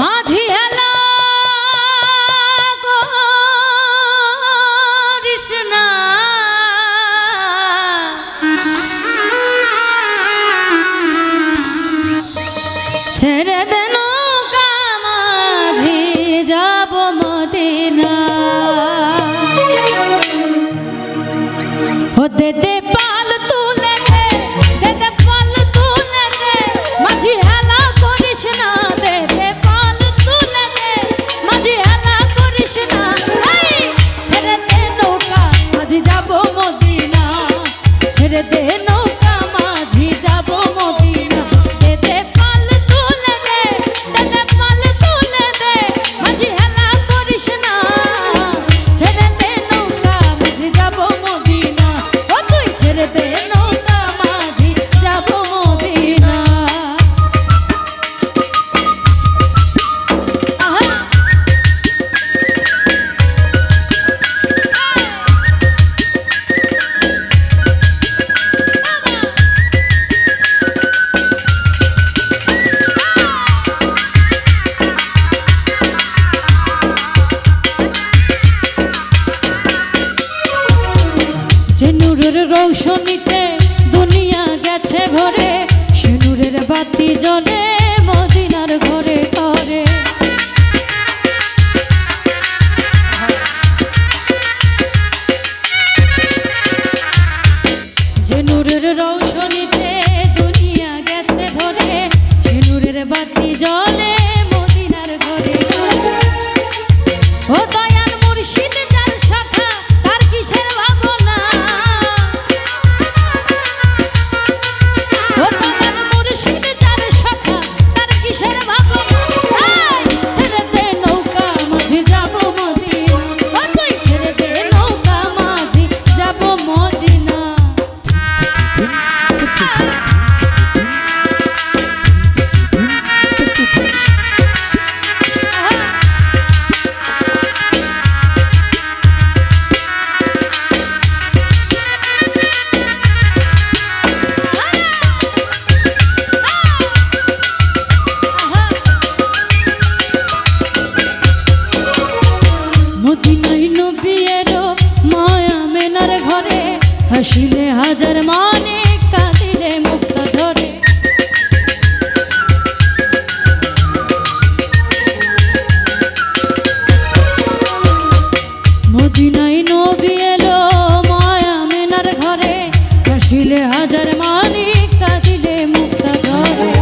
মাঝি হেলা কৃষ্ণ ছেড়ে দেন কামাঝি যাব মদিনা। হতে দে পা যে নূরের রৌশনীতে দুনিয়া গেছে ভরে, সে নূরের বাতি জলে মদিনার ঘরে ঘরে যে নূরের রৌশনীতে দুনিয়া গেছে ভরে, সে নূরের বাতি জলে আসিলে হাজার মানে কাঁদিলে মুক্ত ঝরে মদিনায় নবী এলো মায়া মেনার ঘরে, আসিলে হাজার মানে কাঁদিলে ঝরে